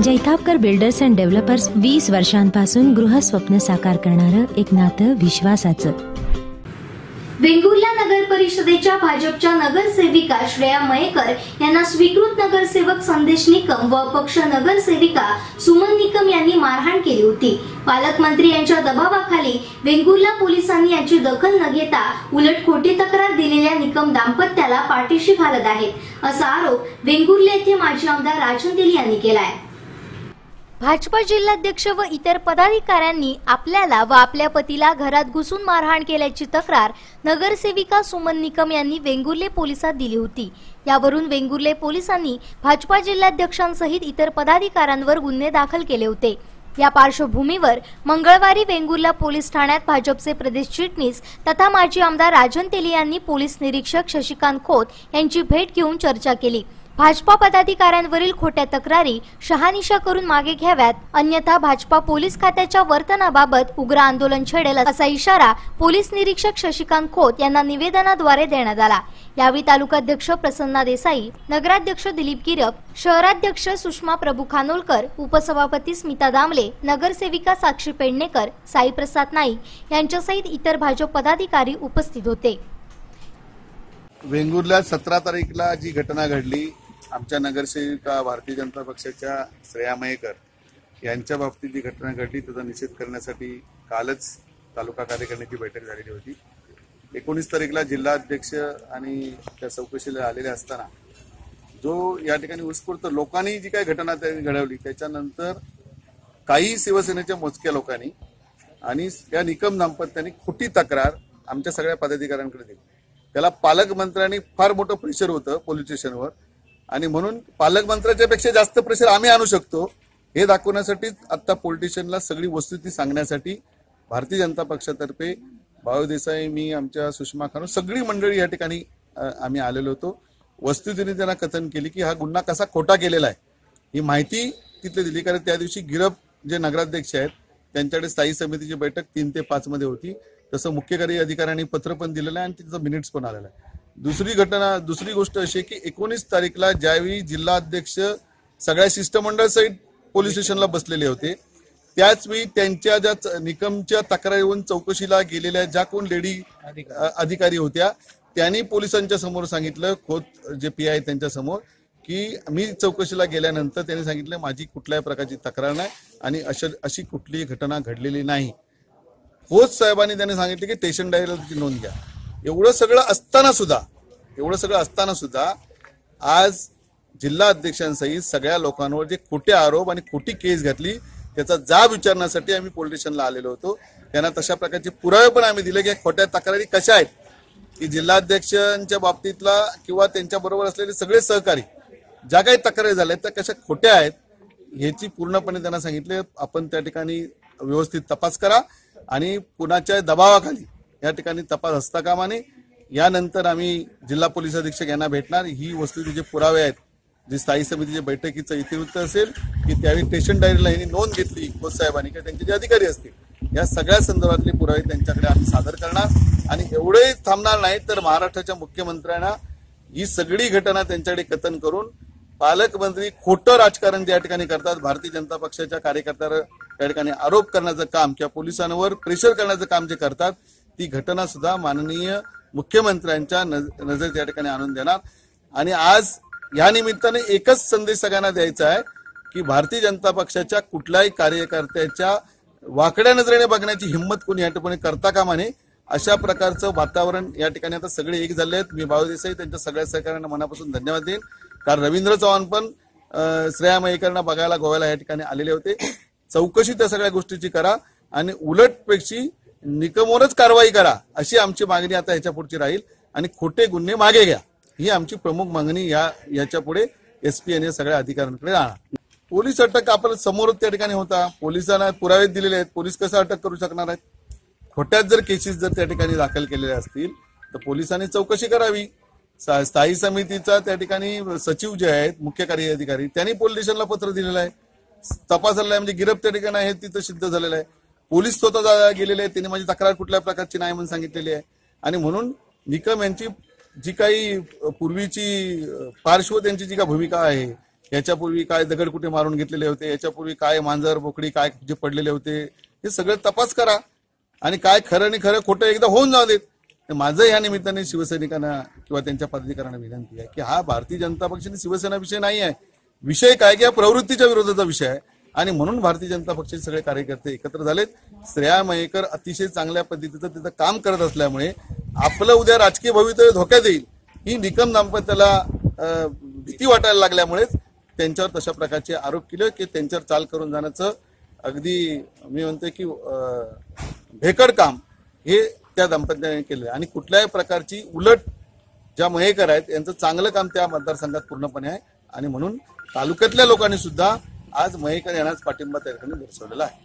Jaitapkar builders and developers वीस वर्षांपासून गृहस्वप्न साकार करणारं एक नातं विश्वासाचं. वेंगुर्ला नगर परिषदेच्या भाजपच्या नगरसेविका श्रेया मयेकर यांना स्वीकृत नगरसेवक संदेश निकम व अपक्ष नगरसेविका सुमन निकम यांनी मारहाण केली होती. पालकमंत्री यांच्या दबावाखाली वेंगुर्ला पोलिसांनी याची दखल न घेता उलट खोटी तक्रार दिलेल्या निकम दाम्पत्याला पाठीशी घालत आहेत असा आरोप वेंगुर्ले येथे माजी आमदार राजन दिली यांनी केलाय. भाजपा जिल्हाध्यक्ष व इतर पदाधिकाऱ्यांनी आपल्याला व आपल्या पतीला घरात घुसून मारहाण केल्याची तक्रार नगरसेविका सुमन निकम यांनी वेंगुर्ले पोलिसात दिली होती. यावरून वेंगुर्ले पोलिसांनी भाजपा जिल्हाध्यक्षांसहित इतर पदाधिकाऱ्यांवर गुन्हे दाखल केले होते. या पार्श्वभूमीवर मंगळवारी वेंगुर्ला पोलीस ठाण्यात भाजपचे प्रदेश चिटणीस तथा माजी आमदार राजन तेली यांनी पोलीस निरीक्षक शशिकांत खोत यांची भेट घेऊन चर्चा केली. भाजपा पदाधिकाऱ्यांवरील खोट्या तक्रारी शहानिशा करून मागे घ्याव्यात अन्यथा भाजपा पोलीस खात्याच्या वर्तनाबाबत उग्र आंदोलन छेडेल असा इशारा पोलीस निरीक्षक शशिकांत खोत यांना निवेदनाद्वारे देण्यात आला. यावेळी तालुकाध्यक्ष प्रसन्ना देसाई नगराध्यक्ष दिलीप गिरप शहराध्यक्ष सुषमा प्रभू खानोलकर उपसभापती स्मिता दामले नगरसेविका साक्षी पेडणेकर साईप्रसाद नाईक यांच्यासहित इतर भाजप पदाधिकारी उपस्थित होते. वेंगुर्ल्यात सतरा तारीखला जी घटना घडली आमच्या नगरसेविका भारतीय जनता पक्षाच्या श्रेया मयेकर यांच्या बाबतीत जी घटना घडली त्याचा निषेध करण्यासाठी कालच तालुका कार्यकारिणीची बैठक झालेली होती. एकोणीस तारीखला जिल्हाध्यक्ष आणि त्या चौकशीला आलेले असताना जो या ठिकाणी उत्स्फूर्त लोकांनी जी काही घटना त्यांनी घडवली त्याच्यानंतर काही शिवसेनेच्या मोजक्या लोकांनी आणि या निकम दाम्पत्याने खोटी तक्रार आमच्या सगळ्या पदाधिकाऱ्यांकडे दिली. त्याला पालकमंत्र्यांनी फार मोठं प्रेशर होतं पोलीस स्टेशनवर आणि म्हणून पालकमंत्र्याच्या पेक्षा जास्त प्रेशर आम्ही आणू शकतो हे दाखवण्यासाठीच आता पोलिटिशियनला सगळी वस्तुस्थिती सांगण्यासाठी भारतीय जनता पक्षातर्फे भाऊ देसाई मी आमच्या सुषमा खानू सगळी मंडळी या ठिकाणी आम्ही आलेलो होतो. वस्तुस्थितीने त्यांना कथन केली की हा गुन्हा कसा खोटा केलेला आहे ही माहिती तिथे दिली. कारण त्या दिवशी गिरप जे नगराध्यक्ष आहेत त्यांच्याकडे स्थायी समितीची बैठक तीन ते पाच मध्ये होती. तसं मुख्य कार्य अधिकाऱ्यांनी पत्र पण दिलेलं आहे आणि तिचं मिनिट्स पण आलेलं आहे. दुसरी घटना दुसरी गोष्ट अशी की एकोणीस तारीखला ज्यावेळी जिल्हाध्यक्ष सगळ्या शिष्टमंडळ सहित पोलीस स्टेशनला बसलेले होते त्याचवेळी त्यांच्या ज्या निकमच्या तक्रारीवरून चौकशीला गेलेल्या ज्या कोण लेडी अधिकारी. होत्या त्यांनी पोलिसांच्या समोर सांगितलं खोत जे पी आय त्यांच्यासमोर की मी चौकशीला गेल्यानंतर त्यांनी सांगितलं माझी कुठल्याही प्रकारची तक्रार नाही आणि अशा अशी कुठलीही घटना घडलेली नाही. खोत साहेबांनी त्यांनी सांगितले की स्टेशन डायरीला नोंद घ्या. एवढं सगळं असताना सुद्धा एवढं सगळं असताना सुद्धा आज जिल्हा अध्यक्षांसहित सगळ्या लोकांवर जे खोटे आरोप आणि खोटी केस घातली त्याचा जाब विचारण्यासाठी आम्ही पोलीस स्टेशनला आलेलो होतो. त्यांना तशा प्रकारचे पुरावे पण आम्ही दिले की खोट्या तक्रारी कशा आहेत? की जिल्हाध्यक्षांच्या बाबतीतला किंवा त्यांच्या बरोबर असलेले सगळे सहकारी ज्या काही तक्रारी झाल्या त्या कशा खोट्या आहेत ह्याची पूर्णपणे त्यांना सांगितले. आपण त्या ठिकाणी व्यवस्थित तपास करा आणि कुणाच्या दबावाखाली या ठिकाणी तपास असता कामा नये यानंतर आम्ही जिल्हा पोलीस अधीक्षक यांना भेटणार. ही वस्तू जे पुरावे आहेत जे स्थायी समितीच्या बैठकीचं इतिवृत्त असेल की त्यावेळी स्टेशन डायरीला यांनी नोंद घेतली खोत साहेबांनी किंवा त्यांचे जे अधिकारी असतील या सगळ्या संदर्भातले पुरावे त्यांच्याकडे आम्ही सादर करणार. आणि एवढे थांबणार नाही तर महाराष्ट्राच्या मुख्यमंत्र्यांना ही सगळी घटना त्यांच्याकडे कथन करून पालकमंत्री खोटं राजकारण ज्या ठिकाणी करतात भारतीय जनता पक्षाच्या कार्यकर्त्यावर त्या ठिकाणी आरोप करण्याचं काम किंवा पोलिसांवर प्रेशर करण्याचं काम जे करतात ती घटना सुद्धा माननीय मुख्यमंत्र्यांच्या नजर त्या ठिकाणी आणून देणार. आणि आज या निमित्ताने एकच संदेश सगळ्यांना द्यायचा आहे की भारतीय जनता पक्षाच्या कुठल्याही कार्यकर्त्याच्या वाकड्या नजरेने बघण्याची हिंमत कोणी या ठिकाणी करता कामा नये अशा प्रकारचं वातावरण या ठिकाणी आता सगळे एक झाले आहेत. मी भाऊ देसाई त्यांच्या सगळ्या सहकार्यांना मनापासून धन्यवाद देईन. कारण रवींद्र चव्हाण पण श्रेया मयेकरांना बघायला गोव्याला या ठिकाणी आलेले होते. चौकशी त्या सगळ्या गोष्टीची करा. आणि उलटपेक्षी निकमवरच कारवाई करा अशी आमची मागणी आता याच्या पुढची राहील. आणि खोटे गुन्हे मागे घ्या. ही आमची प्रमुख मागणी या याच्यापुढे एसपी आणि सगळ्या अधिकाऱ्यांकडे राहणार. पोलीस अटक आपण समोरच त्या ठिकाणी होता. पोलिसांना पुरावे दिलेले आहेत. पोलीस कसं अटक करू शकणार आहेत? खोट्यात जर केसेस जर त्या ठिकाणी दाखल केलेल्या असतील तर पोलिसांनी चौकशी करावी. स्थायी समितीचा त्या ठिकाणी सचिव जे आहेत मुख्य कार्य अधिकारी त्यांनी पोलीस स्टेशनला पत्र दिलेलं आहे. तपास झालेला आहे म्हणजे गिरफ त्या ठिकाणी आहे तिथं सिद्ध झालेलं आहे. पोलीस स्वतः गेलेले आहेत. त्यांनी माझी तक्रार कुठल्या प्रकारची नाही म्हणून सांगितलेली आहे. आणि म्हणून निकम यांची जी काही पूर्वीची पार्श्व त्यांची जी काही भूमिका आहे याच्यापूर्वी काय दगड कुठे मारून घेतलेले होते याच्यापूर्वी काय मांजर बोकडी काय जे पडलेले होते हे सगळं तपास करा. आणि काय खरं आणि खरं खोटं एकदा होऊन जाऊ देत. माझं या निमित्ताने शिवसैनिकांना किंवा त्यांच्या पदाधिकाऱ्यांना विनंती आहे की हा भारतीय जनता पक्षाने शिवसेना विषय नाही आहे. विषय काय की या प्रवृत्तीच्या विरोधाचा विषय आहे. आणि म्हणून भारतीय जनता पक्षाचे सगळे कार्यकर्ते एकत्र झालेत. श्रेया मयेकर अतिशय चांगल्या पद्धतीचं तिथं काम करत असल्यामुळे आपलं उद्या राजकीय भवितव्य धोक्यात येईल. ही निकम दाम्पत्याला भीती वाटायला लागल्यामुळेच त्यांच्यावर तशा प्रकारचे आरोप केले की त्यांच्यावर चाल करून जाण्याचं अगदी मी म्हणतोय की भेकड काम हे त्या दाम्पत्याने केलं आणि कुठल्याही प्रकारची उलट ज्या मयेकर आहेत यांचं चांगलं काम त्या मतदारसंघात पूर्णपणे आहे. आणि म्हणून तालुक्यातल्या लोकांनी सुद्धा आज मयेकर यांनाच पाठिंबा त्या ठिकाणी दर्शवलेला आहे.